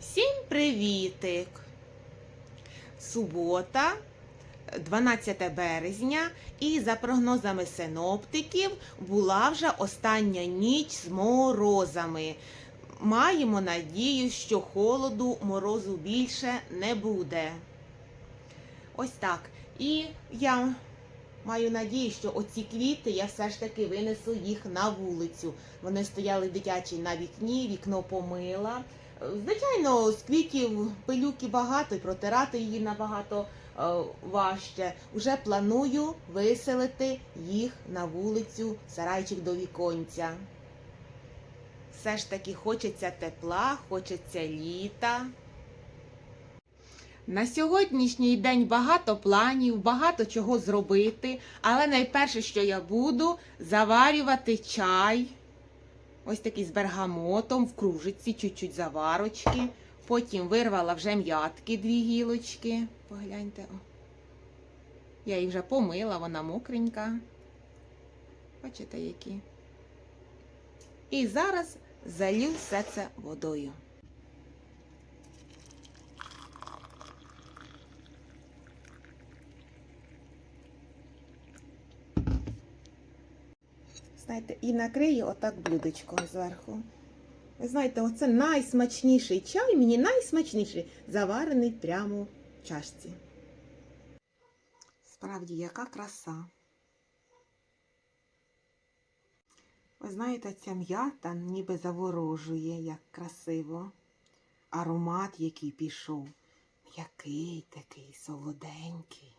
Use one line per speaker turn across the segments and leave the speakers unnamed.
Всім привітик! Субота, 12 березня, і за прогнозами синоптиків була вже остання ніч з морозами. Маємо надію, що холоду морозу більше не буде. Ось так. І я маю надію, що оці квіти я все ж таки винесу їх на вулицю. Вони стояли дитячі на вікні, вікно помила. Звичайно, з квітів пилюки багато і протирати її набагато е, важче. Уже планую виселити їх на вулицю, сарайчик до віконця. Все ж таки хочеться тепла, хочеться літа. На сьогоднішній день багато планів, багато чого зробити, але найперше, що я буду, заварювати чай. Ось такий з бергамотом, в кружиці, чуть-чуть заварочки. Потім вирвала вже м'ятки дві гілочки. Погляньте. О. Я її вже помила, вона мокренька. Бачите, які. І зараз залью все це водою. Знаєте, і накрию отак блюдечком зверху. Ви знаєте, оце найсмачніший чай, мені найсмачніший, заварений прямо в чашці. Справді, яка краса. Ви знаєте, ця м'ята ніби заворожує, як красиво. Аромат, який пішов, який такий солоденький.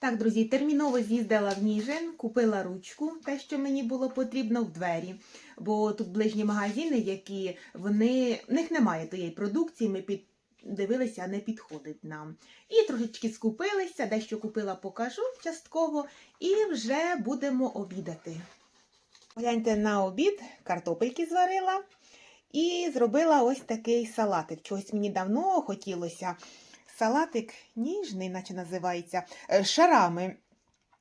Так, друзі, терміново з'їздила в Ніжин, купила ручку, те, що мені було потрібно в двері. Бо тут ближні магазини, які вони в них немає тієї продукції. Ми під дивилися, не підходить нам. І трошечки скупилися, дещо купила, покажу частково, і вже будемо обідати. Гляньте на обід, картопельки зварила і зробила ось такий салатик. Чогось мені давно хотілося. Салатик ніжний, наче називається, е, шарами.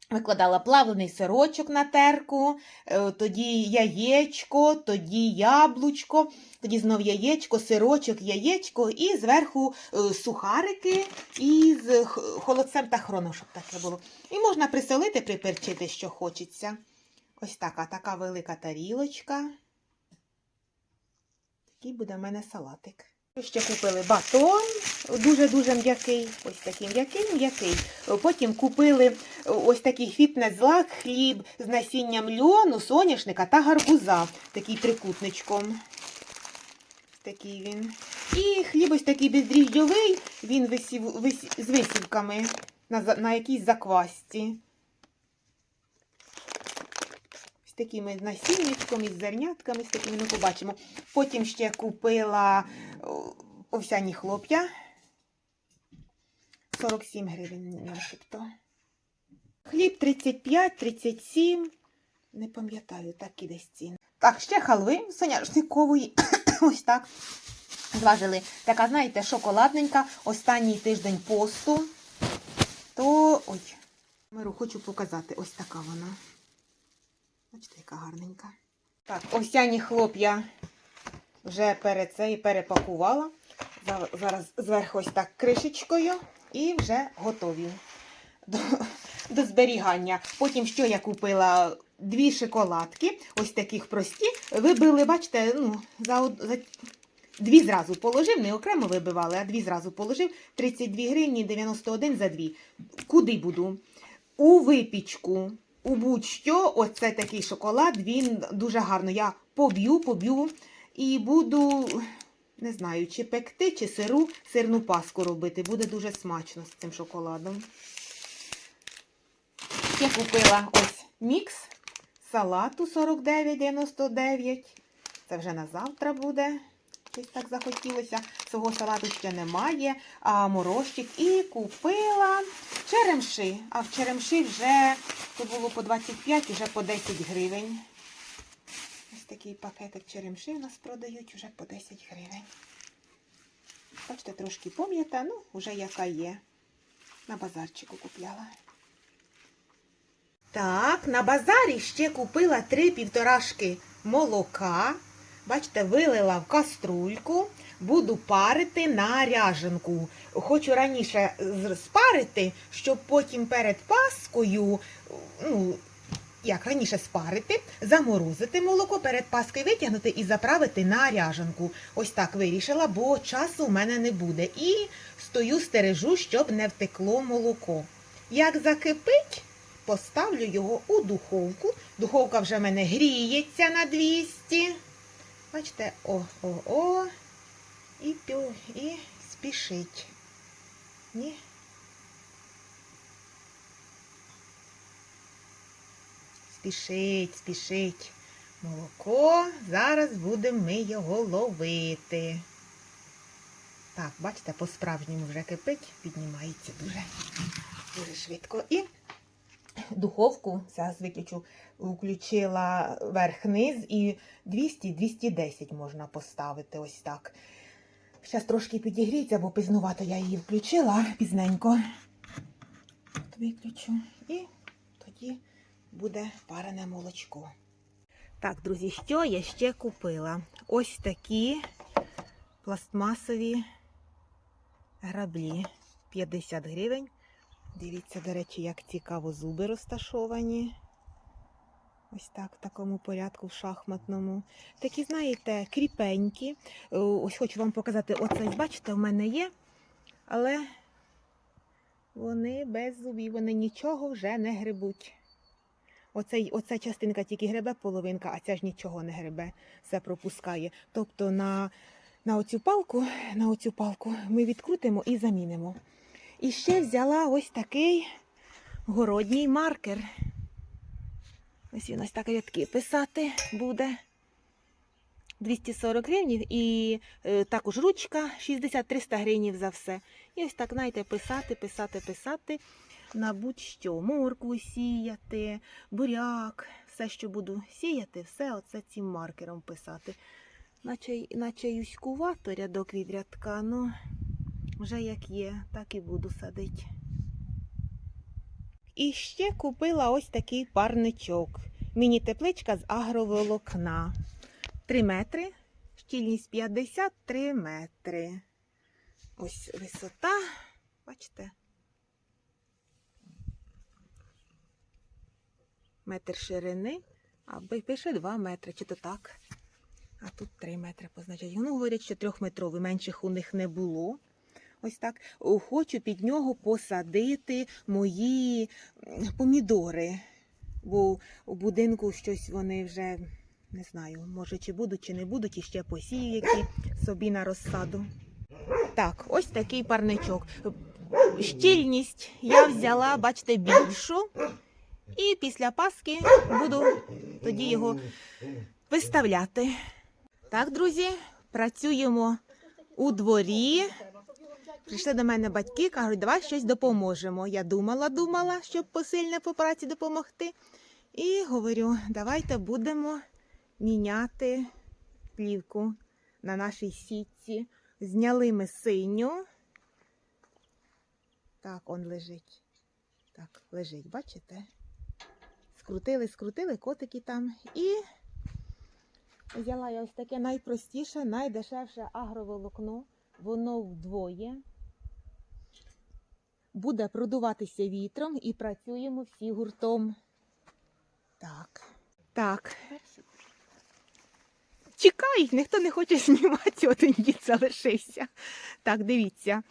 Викладала плавлений сирочок на терку, е, тоді яєчко, тоді яблучко, тоді знов яєчко, сирочок, яєчко і зверху е, сухарики із холодцем та хроном, щоб таке було. І можна присолити, приперчити, що хочеться. Ось така, така велика тарілочка. Такий буде в мене салатик. Ще купили батон, дуже-дуже м'який, ось такий м'який, м'який. Потім купили ось такий фітнес-злак, хліб з насінням льону, соняшника та гарбуза, такий трикутничком. Такий він. І хліб ось такий бездріжджовий, він висів, висів, з висівками на, на якійсь заквасці. З такими насіннячком, із зернятками, з такими, ну побачимо. Потім ще купила овсяні хлоп'я. 47 гривень, начебто. Хліб 35, 37. Не пам'ятаю, такі десь ціни. Так, ще халви соняшникової. Ось так. Зважили. Така, знаєте, шоколадненька. Останній тиждень посту. То. Ой, Миру, хочу показати. Ось така вона. Бачите, яка гарненька. Так, овсяні хлоп'я вже перед це і перепакувала. Зараз зверху ось так кришечкою і вже готові до, до зберігання. Потім що я купила? Дві шоколадки, ось таких прості. Вибили, бачите, ну, за, за дві зразу положив, не окремо вибивали, а дві зразу положив. 32 гривні 91 за дві. Куди буду? У випічку. У будь-що, оце такий шоколад, він дуже гарно. Я поб'ю, поб'ю і буду, не знаю, чи пекти, чи сиру, сирну паску робити. Буде дуже смачно з цим шоколадом. Ще купила ось мікс салату 49,99. Це вже на завтра буде. Щось так захотілося. Свого салату ще немає. А морозчик. І купила черемши. А в черемши вже то було по 25, вже по 10 гривень. Ось такий пакетик черемши у нас продають вже по 10 гривень. Бачите, трошки пом'ята, ну, вже яка є. На базарчику купляла. Так, на базарі ще купила три півторашки молока. Бачите, вилила в каструльку, буду парити на ряженку. Хочу раніше спарити, щоб потім перед паскою, ну, як раніше спарити, заморозити молоко, перед паскою витягнути і заправити на ряженку. Ось так вирішила, бо часу в мене не буде. І стою стережу, щоб не втекло молоко. Як закипить, поставлю його у духовку. Духовка вже в мене гріється на 200. Бачите, о, о, о. І, пю, і спішить. Ні. Спішить, спішить. Молоко. Зараз будемо ми його ловити. Так, бачите, по-справжньому вже кипить, піднімається дуже, дуже швидко. І духовку, зараз виключу, включила верх-низ і 200-210 можна поставити ось так. Зараз трошки підігріється, бо пізнувато я її включила пізненько. От Виключу. І тоді буде парене молочко. Так, друзі, що я ще купила? Ось такі пластмасові граблі. 50 гривень. Дивіться, до речі, як цікаво зуби розташовані. Ось так, в такому порядку, в шахматному. Такі, знаєте, кріпенькі. Е, Ось хочу вам показати, оце, бачите, в мене є, але вони без зубів, вони нічого вже не грибуть. Оцей, оця частинка тільки гребе половинка, а ця ж нічого не гребе, все пропускає. Тобто на, на оцю палку, на оцю палку ми відкрутимо і замінимо. І ще взяла ось такий городній маркер. Ось він ось так рядки писати буде. 240 гривнів і е, також ручка 60-300 гривнів за все. І ось так, знаєте, писати, писати, писати на будь-що. Моркву сіяти, буряк, все, що буду сіяти, все оце цим маркером писати. Наче, наче юськувато рядок від рядка, ну вже як є, так і буду садити. І ще купила ось такий парничок. Міні-тепличка з агроволокна. 3 метри, щільність 53 метри. Ось висота. Бачите? Метр ширини, а пише 2 метри, чи то так. А тут 3 метри позначать. Ну, говорять, що трьохметровий, менших у них не було. Ось так. Хочу під нього посадити мої помідори. Бо у будинку щось вони вже не знаю, може чи будуть, чи не будуть, і ще посію які собі на розсаду. Так, ось такий парничок. Щільність я взяла, бачите, більшу. І після Паски буду тоді його виставляти. Так, друзі, працюємо у дворі. Прийшли до мене батьки, кажуть, давай щось допоможемо. Я думала, думала, щоб посильне по праці допомогти. І говорю, давайте будемо міняти плівку на нашій сітці. Зняли ми синю. Так, он лежить. Так, лежить, бачите? Скрутили, скрутили котики там. І взяла я ось таке найпростіше, найдешевше агроволокно. Воно вдвоє. Буде продуватися вітром і працюємо всі гуртом. Так. Так. Чекай, ніхто не хоче знімати, один дід залишився. Так, дивіться.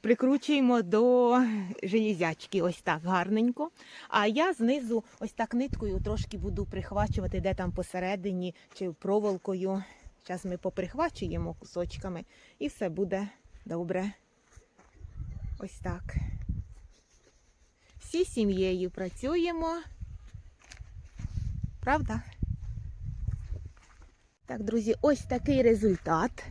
Прикручуємо до железячки, ось так гарненько. А я знизу ось так ниткою трошки буду прихвачувати, де там посередині чи проволокою. Зараз ми поприхвачуємо кусочками і все буде добре. Ось так. Сім'єю працюємо. Правда? Так, друзі, ось такий результат.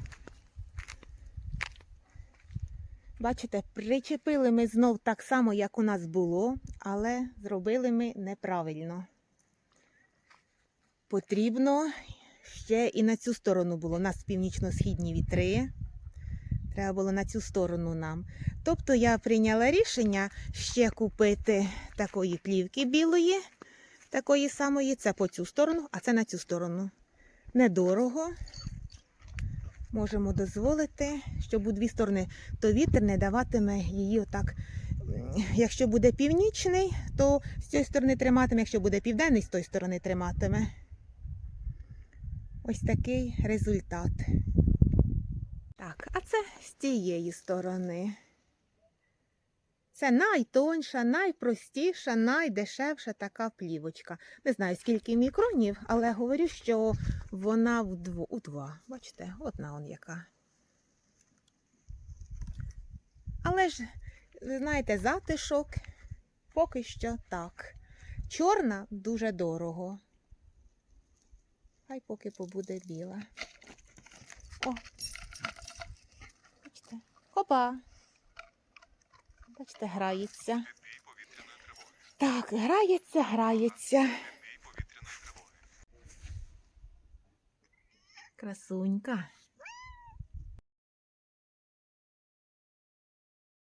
Бачите, причепили ми знов так само, як у нас було, але зробили ми неправильно. Потрібно ще і на цю сторону було. У нас північно-східні вітри. Треба було на цю сторону нам. Тобто я прийняла рішення ще купити такої плівки білої, такої самої. Це по цю сторону, а це на цю сторону. недорого. Можемо дозволити, щоб у дві сторони, то вітер не даватиме її отак. Якщо буде північний, то з цієї сторони триматиме, якщо буде південний, з тої сторони триматиме. Ось такий результат. Це з тієї сторони. Це найтонша, найпростіша, найдешевша така плівочка. Не знаю, скільки мікронів, але говорю, що вона в дво, у два. Бачите, одна он яка. Але ж, знаєте, затишок поки що так. Чорна дуже дорого. Хай поки побуде біла. О! Бачите! Бачите, грається. Так, грається, грається. Красунька.